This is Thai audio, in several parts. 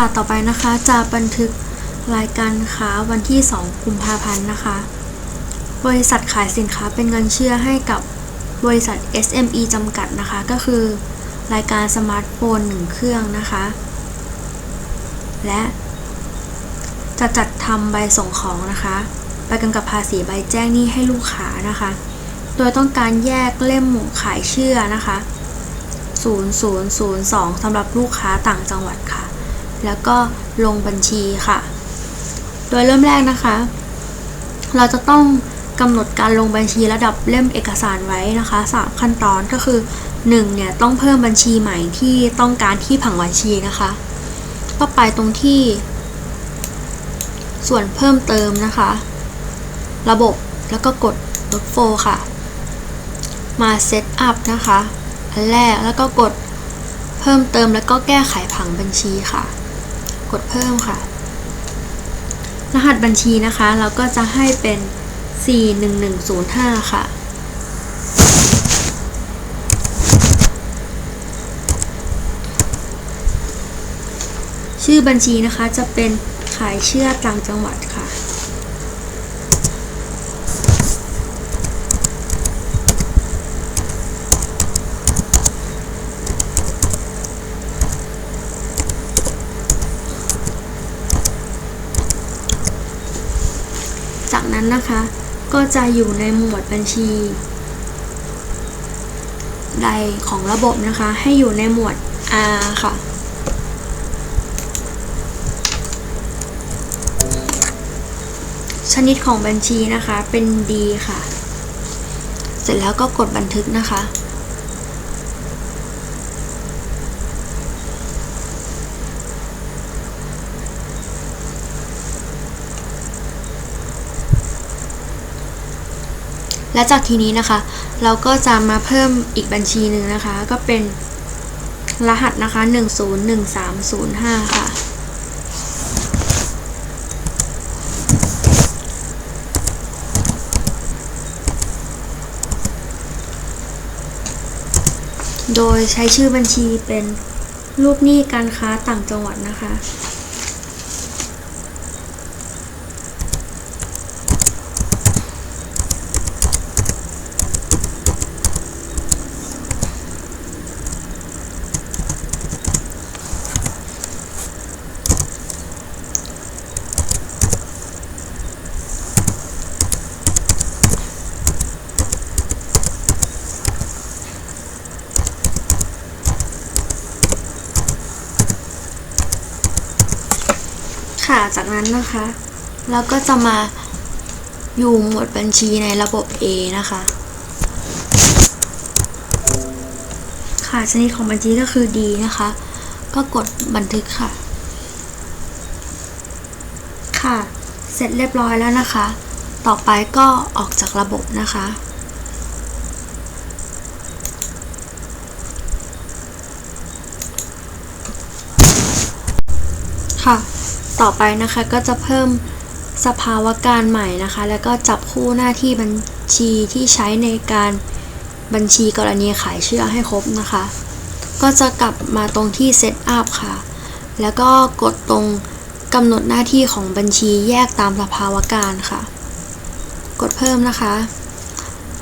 ค่ะต่อไปนะคะจะบันทึกรายการค้าวันที่ 2 กุมภาพันธ์นะคะ บริษัทขายสินค้าเป็นเงินเชื่อให้กับบริษัท SME จำกัดนะคะ ก็คือรายการสมาร์ทโฟน1เครื่องนะคะ และจะจัดทำใบส่งของนะคะใบกำกับภาษีใบแจ้งหนี้ให้ลูกค้านะคะ โดยต้องการแยกเล่มขายเชื่อนะคะ 0002สำหรับลูกค้าต่างจังหวัดค่ะ แล้วก็ลงบัญชีค่ะ โดยเริ่มแรกนะคะ เราจะต้องกำหนดการลงบัญชีระดับเล่มเอกสารไว้นะคะ 3 ขั้นตอนก็คือ 1. เนี่ยต้องเพิ่มบัญชีใหม่ที่ต้องการที่ผังบัญชีนะคะก็ไปตรงที่ ส่วนเพิ่มเติมนะคะ ระบบแล้วก็กด workflow ค่ะ มา set up นะคะ อันแรกแล้วก็กดเพิ่มเติมแล้วก็แก้ไขผังบัญชีค่ะ กดเพิ่มค่ะ รหัสบัญชีนะคะเราก็จะให้เป็น 41105 ค่ะ ชื่อบัญชีนะคะจะเป็นขายเชื่อต่างจังหวัดค่ะ จาก นั้นนะคะ ก็จะอยู่ในหมวดบัญชี ใดของระบบนะคะ ให้อยู่ในหมวด R ค่ะ ชนิดของบัญชีนะคะเป็น D ค่ะ เสร็จแล้วก็กดบันทึกนะคะ และจากทีนี้นะคะ เราก็จะมาเพิ่มอีกบัญชีหนึ่งนะคะ ก็เป็นรหัสนะคะ 101305 ค่ะ โดยใช้ชื่อบัญชีเป็นลูกหนี้การค้าต่างจังหวัดนะคะ ค่ะ จากนั้นนะคะ เราก็จะมาอยู่หมวดบัญชีในระบบ A นะคะ ค่ะชนิดของบัญชีก็คือ D นะคะ ก็กดบันทึกค่ะ ค่ะ เสร็จเรียบร้อยแล้วนะคะ ต่อไปก็ออกจากระบบนะคะค่ะ ต่อไปนะคะก็จะเพิ่มสภาวะการใหม่นะคะ แล้วก็จับคู่หน้าที่บัญชีที่ใช้ในการบัญชีกรณีขายเชื่อให้ครบนะคะ ก็จะกลับมาตรงที่ Set up ค่ะ แล้วก็กดตรงกำหนดหน้าที่ของบัญชีแยกตามสภาวะการค่ะ กดเพิ่มนะคะ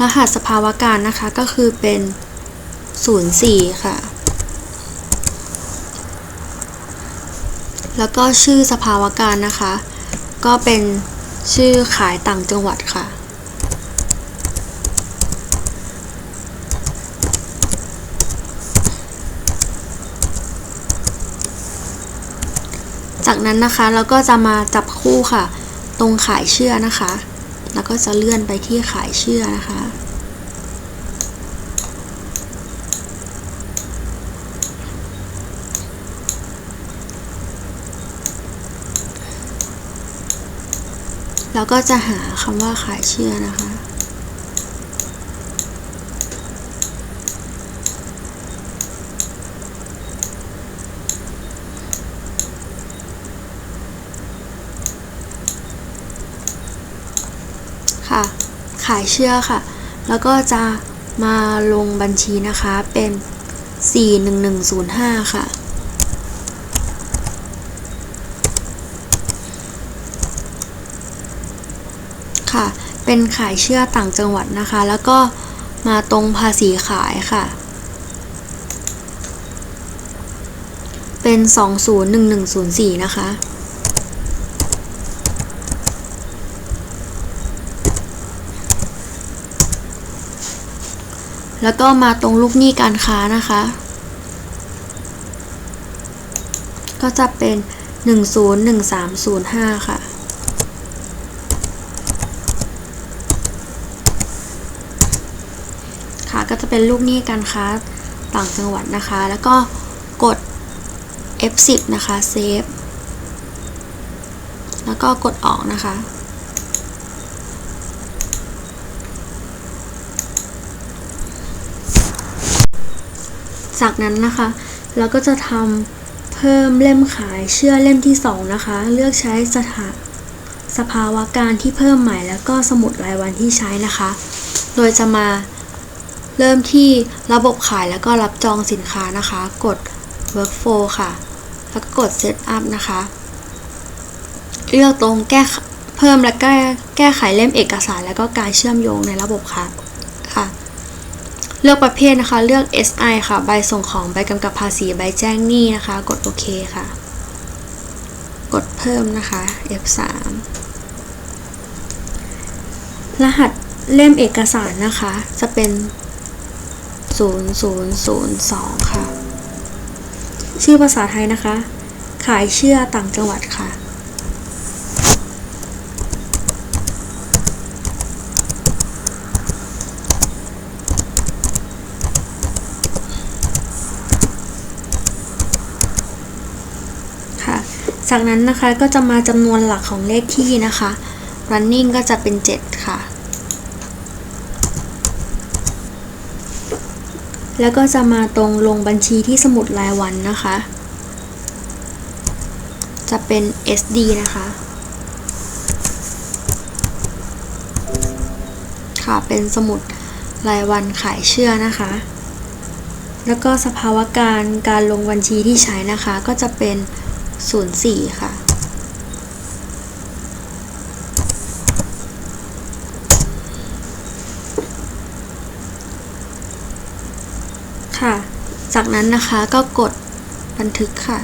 รหัสสภาวะการนะคะก็คือเป็น 04 ค่ะ แล้วก็ชื่อสภาวะการนะคะ ก็เป็นชื่อขายต่างจังหวัดค่ะ จากนั้นนะคะเราก็จะมาจับคู่ค่ะ ตรงขายเชื่อนะคะ แล้วก็จะเลื่อนไปที่ขายเชื่อนะคะ แล้วก็จะหาคำว่าขายเชื่อนะคะ ค่ะ ขายเชื่อค่ะ แล้วก็จะมาลงบัญชีนะคะเป็น 41105 ค่ะ ค่ะ เป็นขายเชื่อต่างจังหวัดนะคะ แล้วก็มาตรงภาษีขายค่ะ เป็น 201104 นะคะ แล้วก็มาตรงลูกหนี้การค้านะคะ ก็จะเป็น 101305ค่ะ ค่ะ ก็จะเป็นลูกหนี้การค้าต่างจังหวัดนะคะ แล้วก็กด F10 นะคะเซฟแล้วก็กดออกนะคะ จากนั้นนะคะ เราก็จะทำเพิ่มเล่มขายเชื่อเล่มที่ 2 นะคะ เลือกใช้สถาสภาวะการที่เพิ่มใหม่แล้วก็สมุดรายวันที่ใช้นะคะ โดยจะมา เริ่มที่ระบบขายแล้วก็รับจองสินค้านะคะ กด workflow ค่ะ แล้วก็กด set up นะคะ เลือกตรงแก้เพิ่มและแก้แก้ไขเล่มเอกสาร แล้วก็การเชื่อมโยงในระบบค่ะค่ะ เลือกประเภทนะคะ เลือก SI ค่ะ ใบส่งของใบกำกับภาษีใบแจ้งหนี้นะคะ กดโอเคค่ะ กดเพิ่มนะคะ F3 รหัสเล่มเอกสารนะคะ จะเป็น 0002 ค่ะ ชื่อภาษาไทยนะคะ ขายเชื่อต่างจังหวัดค่ะ ค่ะ จากนั้นนะคะก็จะมาจำนวนหลักของเลขที่นะคะ running ก็จะเป็น 7 ค่ะ แล้วก็จะมาตรงลงบัญชีที่สมุดรายวันนะคะ จะเป็น SD นะคะ ค่ะเป็นสมุดรายวันขายเชื่อนะคะ แล้วก็สภาวะการการลงบัญชีที่ใช้นะคะก็จะเป็น 04 ค่ะ ค่ะ จากนั้นนะคะก็กดบันทึกค่ะ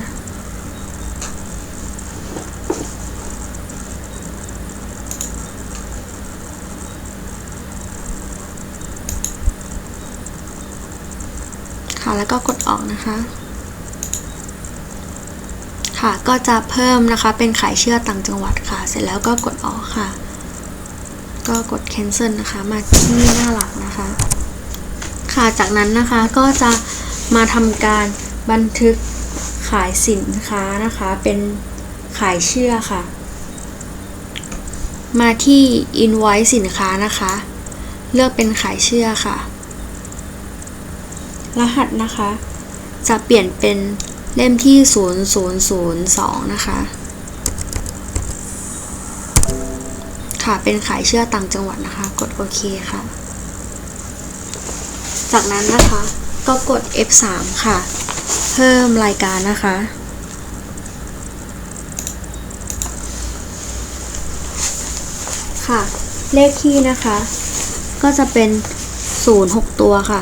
ค่ะแล้วก็กดออกนะคะ ค่ะก็จะเพิ่มนะคะเป็นขายเชื่อต่างจังหวัดค่ะ เสร็จแล้วก็กดออกค่ะ ก็กด cancel นะคะ มาที่หน้าหลักนะคะ ค่ะจากนั้นนะคะก็จะมาทำการบันทึกขายสินค้านะคะ เป็นขายเชื่อค่ะ มาที่ invoice สินค้านะคะ เลือกเป็นขายเชื่อค่ะ รหัสนะคะ จะเปลี่ยนเป็นเล่มที่ 0002 นะคะ ค่ะเป็นขายเชื่อต่างจังหวัดนะคะ กดโอเคค่ะ จากนั้นนะคะ ก็กด F3 ค่ะ เพิ่มรายการนะคะ ค่ะ เลขที่นะคะ ก็จะเป็น0 6 ตัวค่ะ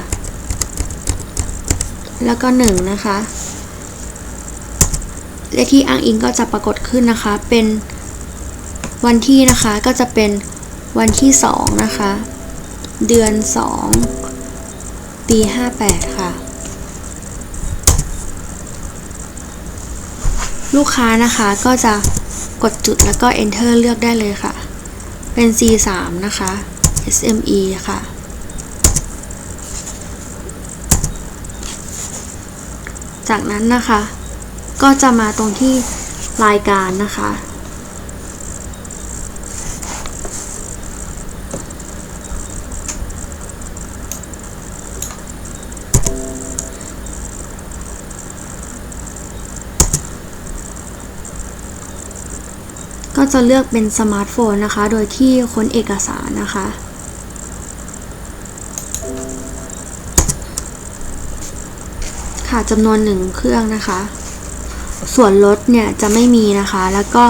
แล้วก็ 1 นะคะ เลขที่อ้างอิงก็จะปรากฏขึ้นนะคะ เป็นวันที่นะคะ ก็จะเป็นวันที่ 2 นะคะ เดือน 2 ปี58ค่ะ ลูกค้านะคะก็จะกดจุดแล้วก็ enter เลือกได้เลยค่ะ เป็น C3 นะคะ SME ค่ะ จากนั้นนะคะ ก็จะมาตรงที่รายการนะคะ ก็จะเลือกเป็นสมาร์ทโฟนนะคะ โดยที่ค้นเอกสารนะคะ ค่ะจำนวนหนึ่งเครื่องนะคะ ส่วนลดเนี่ยจะไม่มีนะคะ แล้วก็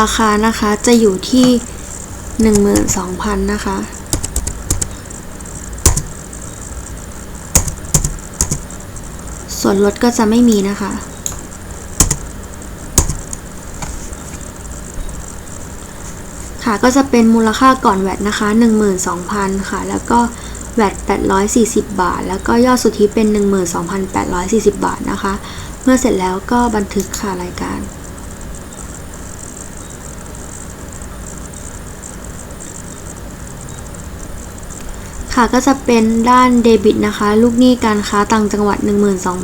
ราคานะคะจะอยู่ที่ 12,000 นะคะส่วนลดก็จะไม่มีนะคะ ค่ะก็จะเป็นมูลค่าก่อนแวตนะคะ 12,000 ค่ะ แล้วก็แวต840 บาท แล้วก็ยอดสุทธิเป็น 12,840 บาทนะคะ เมื่อเสร็จแล้วก็บันทึกค่ะรายการ ค่ะก็จะเป็นด้านเดบิตนะคะ ลูกหนี้การค้าต่างจังหวัด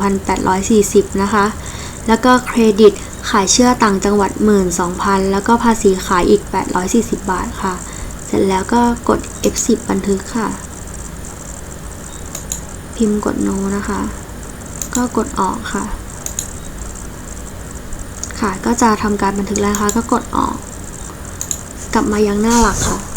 12,840 นะคะ แล้วก็เครดิตขายเชื่อต่างจังหวัด 12,000 แล้วก็ภาษีขายอีก 840 บาทค่ะ เสร็จแล้วก็กด F10 บันทึกค่ะ พิมพ์กด no นะคะ ก็กดออกค่ะ ค่ะก็จะทำการบันทึกแล้วนะคะก็กดออก กลับมายังหน้าหลักค่ะ